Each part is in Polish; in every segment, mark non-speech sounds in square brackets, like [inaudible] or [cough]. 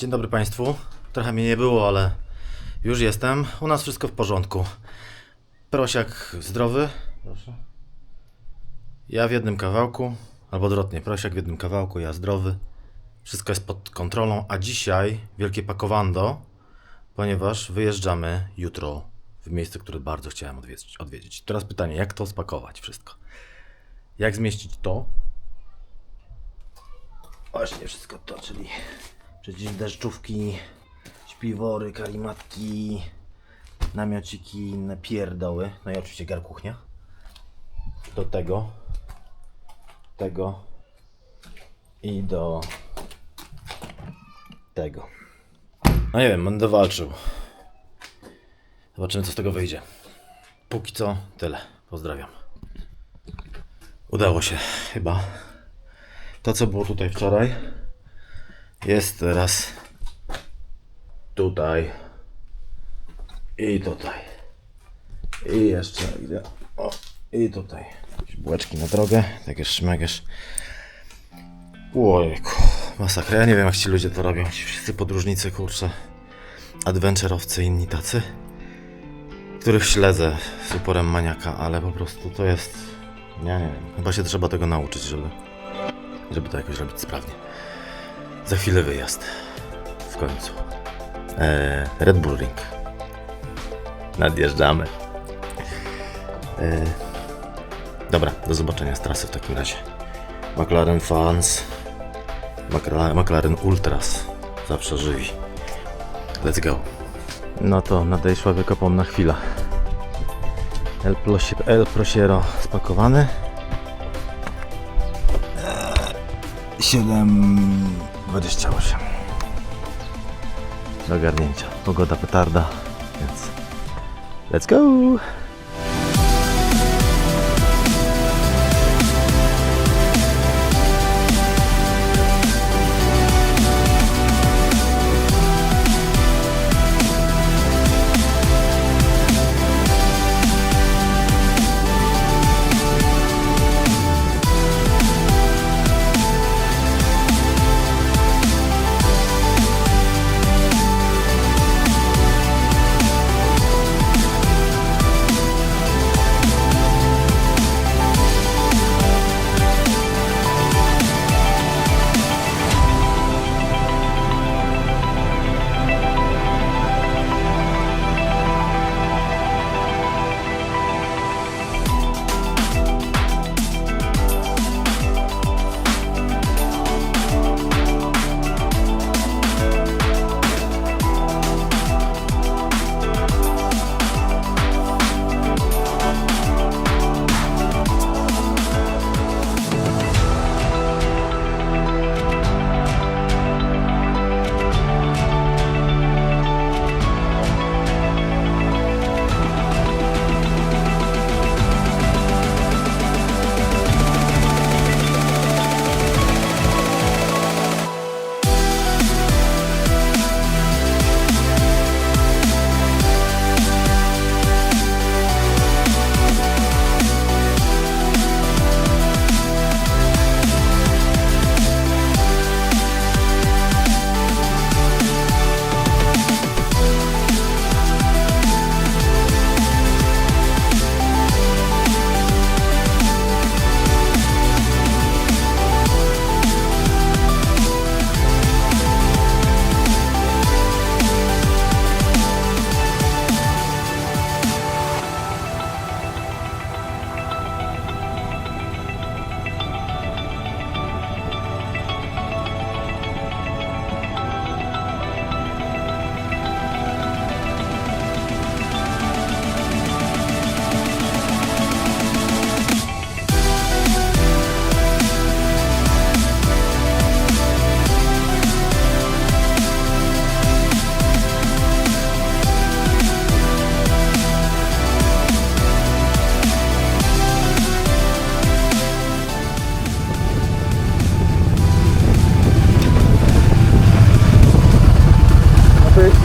Dzień dobry Państwu. Trochę mnie nie było, ale już jestem. U nas wszystko w porządku. Prosiak zdrowy. Proszę. Ja w jednym kawałku, albo odwrotnie, prosiak w jednym kawałku, ja zdrowy. Wszystko jest pod kontrolą, a dzisiaj wielkie pakowando, ponieważ wyjeżdżamy jutro w miejsce, które bardzo chciałem odwiedzić. odwiedzić. Teraz pytanie, jak to spakować wszystko? Jak zmieścić to? Właśnie wszystko to, czyli przeciwdeszczówki, śpiwory, karimatki, namiociki, inne pierdoły. No i oczywiście garkuchnia. Do tego, tego i do tego. No nie wiem, będę walczył. Zobaczymy, co z tego wyjdzie. Póki co, tyle. Pozdrawiam. Udało się, chyba. To, co było tutaj wczoraj, jest teraz tutaj i tutaj. I jeszcze idę. O, i tutaj. Bułeczki na drogę, takie szmegiesz. Ojku, masakra. Ja nie wiem, jak ci ludzie to robią. Ci wszyscy podróżnicy, kurczę. Adventureowcy, inni tacy. Których śledzę z uporem maniaka, ale po prostu to jest... Ja nie wiem. Chyba się trzeba tego nauczyć, żeby żeby to jakoś robić sprawnie. Za chwilę wyjazd. W końcu. Eee, Red Bull Ring. Nadjeżdżamy. Eee, dobra, do zobaczenia z trasy w takim razie. McLaren Fans. McLaren, McLaren Ultras. Zawsze żywi. Let's go. No to nadejszła wiekopomna chwila. El, Plosi- El Prosiero spakowany. 7,28 do ogarnięcia. Pogoda petarda, więc let's go!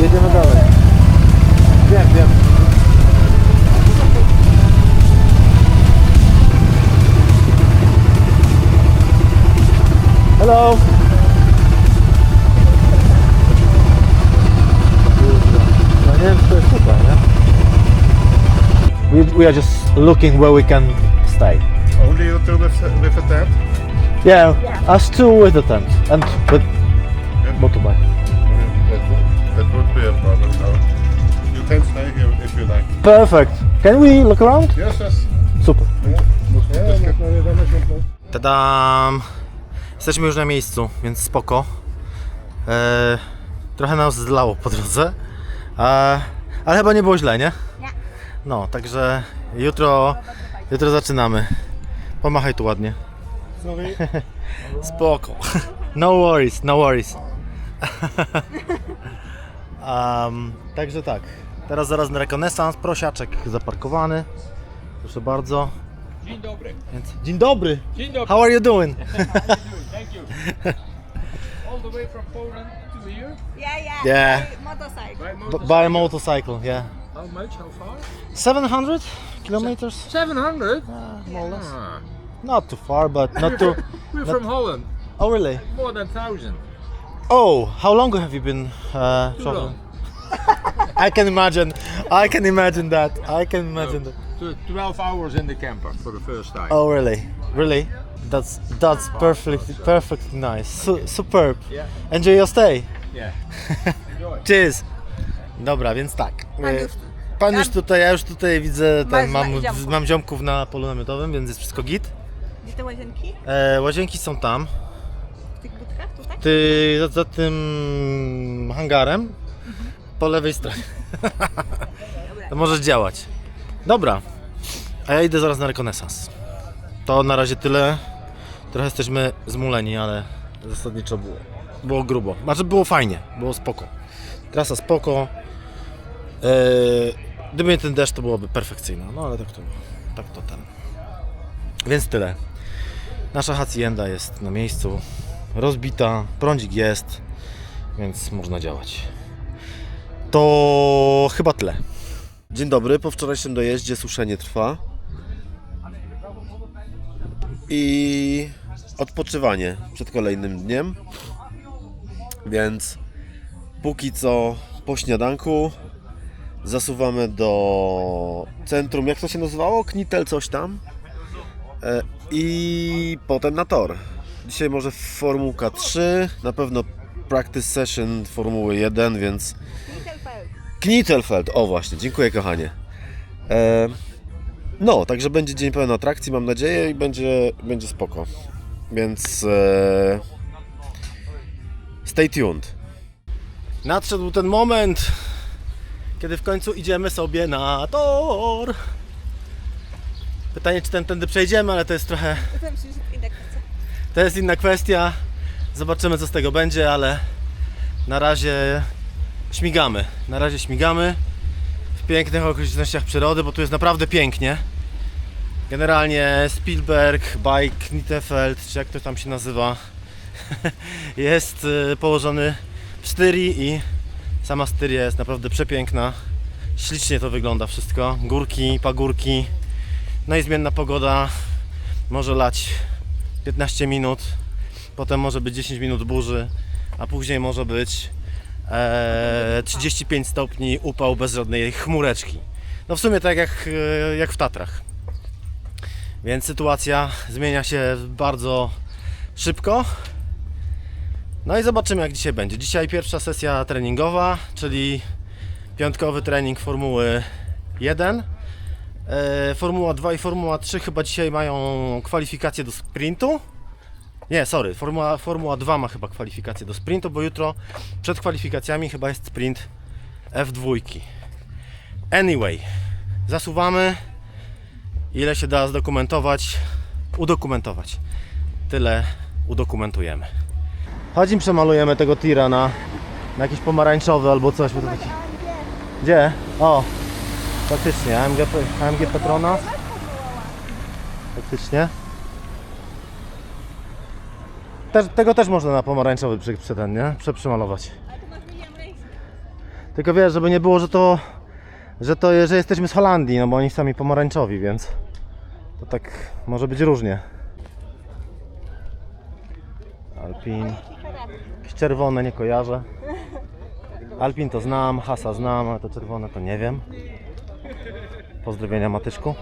jedziemy dalej. Wiem, wiem. Hello! We, we are just looking where we can stay. Only you two with, with a tent? Yeah, yeah, us two with a tent and with motorbike. That would, that would be a problem now. You can stay here if you like. Perfect. Can we look around? Yes, yes. Super. Tadam! Jesteśmy już na miejscu, więc spoko. E, trochę nas zlało po drodze, e, ale chyba nie było źle, nie? No, także jutro, jutro zaczynamy. Pomachaj tu ładnie. Sorry. [laughs] Spoko. No worries, no worries. [laughs] um, także tak. Teraz zaraz na rekonesans. Prosiaczek zaparkowany. Proszę bardzo. Dzień dobry. Więc, dzień dobry. Dzień dobry. How are you doing? [laughs] Thank you. [laughs] All the way from Poland to here. Yeah, yeah. Yeah. by Motorcycle. By motorcycle. by motorcycle, yeah. How much? How far? 700 kilometers? 700. more or less. Ah, Not too far, but not too. [laughs] we're Not- from Holland. Oh, really? More than thousand. Oh, how long have you been uh, Too traveling? [laughs] I can imagine. I can imagine that. I can imagine that. So 12 hours in the camper for the first time. Oh, really? Really? That's that's perfectly perfectly nice. Su- superb. Yeah. Enjoy your stay. Yeah. [laughs] Cheers. Dobra, więc tak. Pan e, już- Pan już tutaj, ja już tutaj widzę, Masz ten, mam, ziomków. mam ziomków na polu namiotowym, więc jest wszystko git. Gdzie te łazienki? E, łazienki są tam. W tych budkach? Ty za, za tym hangarem po lewej stronie. to możesz działać. Dobra. A ja idę zaraz na rekonesans. To na razie tyle. Trochę jesteśmy zmuleni, ale zasadniczo było. Było grubo. Znaczy było fajnie, było spoko. Trasa spoko. Eee, gdyby nie ten deszcz, to byłoby perfekcyjna. No ale tak to, tak to ten. Więc tyle. Nasza hacienda jest na miejscu, rozbita, prądzik jest, więc można działać. To chyba tyle. Dzień dobry, po wczorajszym dojeździe suszenie trwa. I odpoczywanie przed kolejnym dniem. Więc póki co po śniadanku zasuwamy do centrum, jak to się nazywało? Knitel coś tam. E, I potem na tor. Dzisiaj może Formułka 3, na pewno practice session Formuły 1, więc. Knittelfeld, o właśnie, dziękuję kochanie. E, no, także będzie dzień pełen atrakcji, mam nadzieję, i będzie, będzie spoko. Więc e, stay tuned. Nadszedł ten moment, kiedy w końcu idziemy sobie na tor. Pytanie, czy ten tędy przejdziemy, ale to jest trochę To jest inna kwestia. Zobaczymy, co z tego będzie, ale na razie śmigamy. Na razie śmigamy w pięknych okolicznościach przyrody, bo tu jest naprawdę pięknie. Generalnie Spielberg, Bike, Nittefeld, czy jak to tam się nazywa, [laughs] jest y, położony w Styrii i sama Styria jest naprawdę przepiękna. Ślicznie to wygląda wszystko. Górki, pagórki, no i zmienna pogoda. Może lać 15 minut, potem może być 10 minut burzy, a później może być e, 35 stopni upał bez żadnej chmureczki. No w sumie tak jak, e, jak w Tatrach. Więc sytuacja zmienia się bardzo szybko. No i zobaczymy jak dzisiaj będzie. Dzisiaj pierwsza sesja treningowa, czyli piątkowy trening Formuły 1. E, Formuła 2 i Formuła 3 chyba dzisiaj mają kwalifikacje do sprintu. Nie, sorry, Formuła, Formuła 2 ma chyba kwalifikacje do sprintu, bo jutro przed kwalifikacjami chyba jest sprint F2. Anyway, zasuwamy. Ile się da zdokumentować, udokumentować. Tyle udokumentujemy. Chodź i przemalujemy tego tira na, na jakiś pomarańczowy albo coś. Bo to taki... Gdzie? O, Faktycznie, AMG, AMG Petronas. Faktycznie. Tego też można na pomarańczowy przy, przy ten, nie? Prze, przemalować. Ale tu masz William Racing. Tylko wiesz, żeby nie było, że to, że to, że jesteśmy z Holandii, no bo oni sami pomarańczowi, więc to tak może być różnie. Alpin. Jakieś czerwone nie kojarzę. Alpin to znam, Hasa znam, ale to czerwone to nie wiem. Pozdrowienia Matyczku.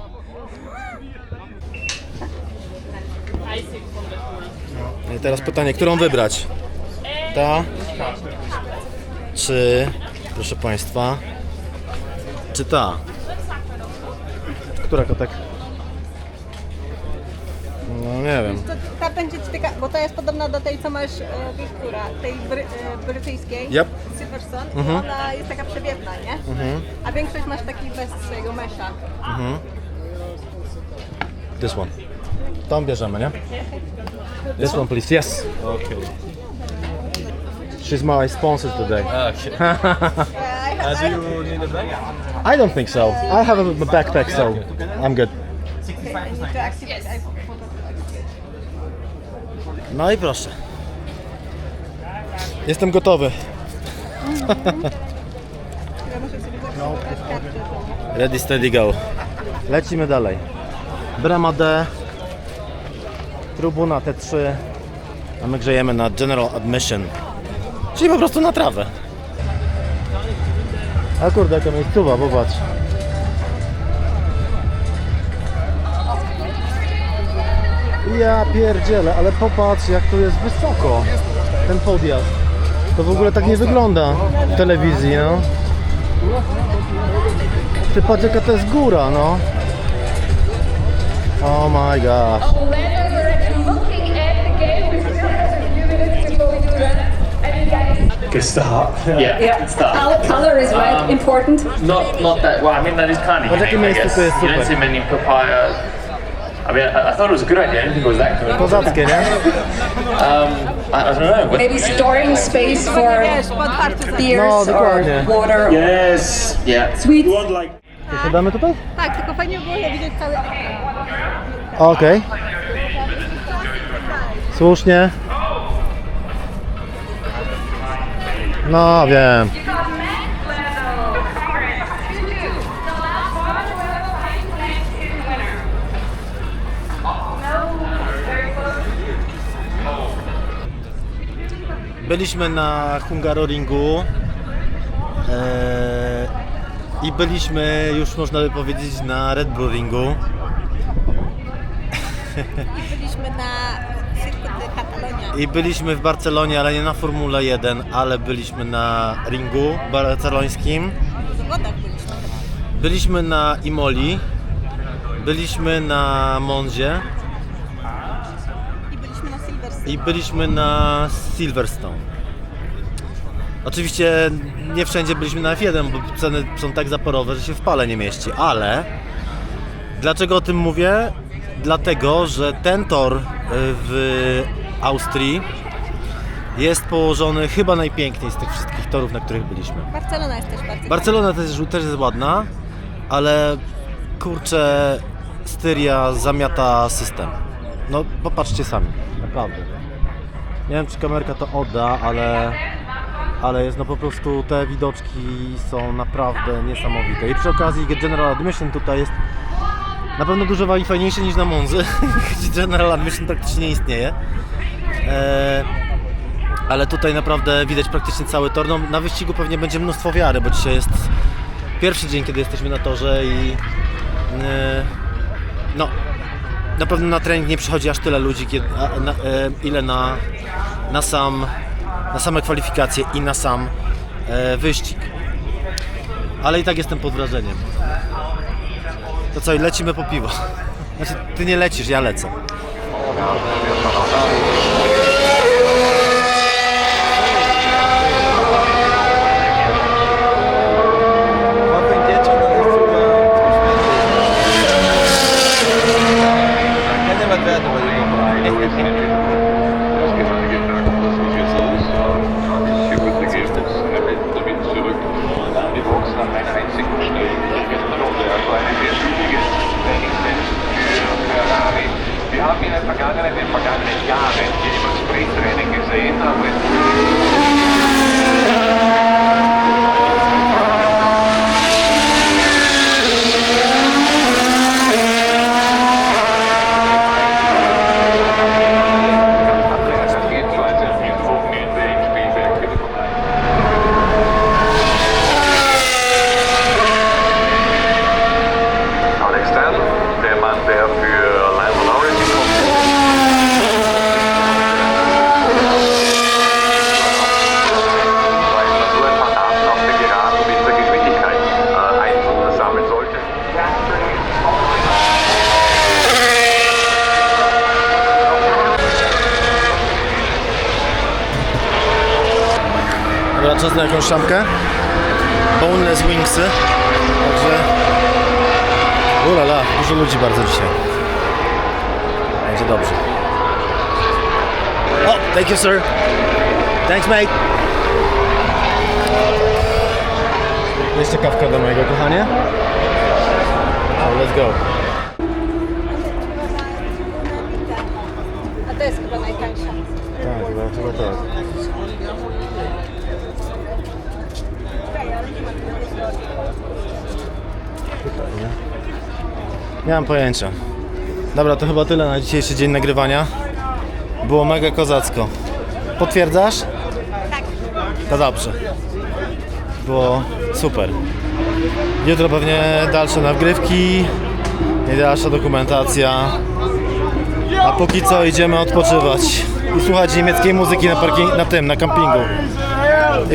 No I teraz pytanie, którą wybrać? Ta? Czy, proszę Państwa, czy ta? Która kotek? No nie wiem. To ta będzie ci taka, bo ta jest podobna do tej, co masz, e, wiesz, która, tej bry, e, brytyjskiej, Yep. Silverstone. Mhm. Ona jest taka przewiewna, nie? A większość masz taki bez swojego mesza. This one. Tą bierzemy, nie? This one, please. Yes. Okay. She's my sponsor today. Okay. I, Uh, I, do you need a bag? I don't think so. I have a backpack, so I'm good. I need to activate. I. No i proszę. Jestem gotowy. Ready, steady, go. Lecimy dalej. Brama D. Tribuna T3. A my grzejemy na General Admission. Czyli po prostu na trawę. A kurde, jaka miejscowa, popatrz. Ja pierdzielę, ale popatrz jak tu jest wysoko ten podjazd. To w ogóle tak nie wygląda w telewizji, no. Ty patrz jaka to jest góra, no. Oh my gosh. guys, Good start. Yeah. yeah, Start. Our color is red, important. Not not that. Well, I mean that is kind of unique. I guess. You don't see many papaya. I mean, I, I thought it was a good idea. I didn't think it was that good. Kozackie, nie? Um, I, I don't know. Maybe storing space for beers No, or water, Yes. Yeah. sweets. Siadamy tutaj? Tak, tylko fajnie było je widzieć cały Okej. Słusznie. No wiem. Byliśmy na Hungaroringu eee, i byliśmy już można by powiedzieć na Red Bull Ringu. Byliśmy na Circo de Catalonia. I byliśmy w Barcelonie, ale nie na Formule 1, ale byliśmy na ringu barcelońskim. W zawodach byliśmy. Byliśmy na Imoli. Byliśmy na Monzie I byliśmy na Silverstone. I byliśmy na Silverstone. Oczywiście nie wszędzie byliśmy na F1, bo ceny są tak zaporowe, że się w pale nie mieści, ale dlaczego o tym mówię? Dlatego, że ten tor y, w Austrii jest położony chyba najpiękniej z tych wszystkich torów, na których byliśmy. Barcelona jest też bardzo Barcelona też, też jest ładna, ale kurczę, Styria zamiata system. No popatrzcie sami, naprawdę. Nie wiem czy kamerka to odda, ale, ale jest no po prostu te widoczki są naprawdę niesamowite. I przy okazji General Admission tutaj jest na pewno dużo fajniejszy niż na Monzy, [laughs] gdzie General Admission praktycznie nie istnieje. Eee, ale tutaj naprawdę widać praktycznie cały tor. No, na wyścigu pewnie będzie mnóstwo wiary, bo dzisiaj jest pierwszy dzień, kiedy jesteśmy na torze i e, no, na pewno na trening nie przychodzi aż tyle ludzi, kiedy, a, na, e, ile na, na, sam, na same kwalifikacje i na sam e, wyścig. Ale i tak jestem pod wrażeniem. To co, lecimy po piwo. [laughs] Znaczy, ty nie lecisz, ja lecę. Na jakąś szamkę. Boneless wingsy. Także... Ulala, dużo ludzi bardzo dzisiaj. Będzie dobrze. O, thank you sir. Thanks mate. Jeszcze kawka do mojego kochania. Oh, let's go. A to jest chyba najtańsza. Tak, chyba, chyba tak. Nie mam pojęcia. Dobra, to chyba tyle na dzisiejszy dzień nagrywania. Było mega kozacko. Potwierdzasz? Tak. To dobrze. Było super. Jutro pewnie dalsze nagrywki dalsza dokumentacja. A póki co idziemy odpoczywać i słuchać niemieckiej muzyki na, parking, na tym, na kampingu.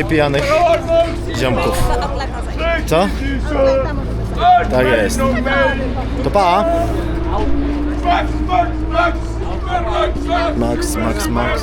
I pijanych ziomków. Co? Tak jest. To pa! Max, Max, Max.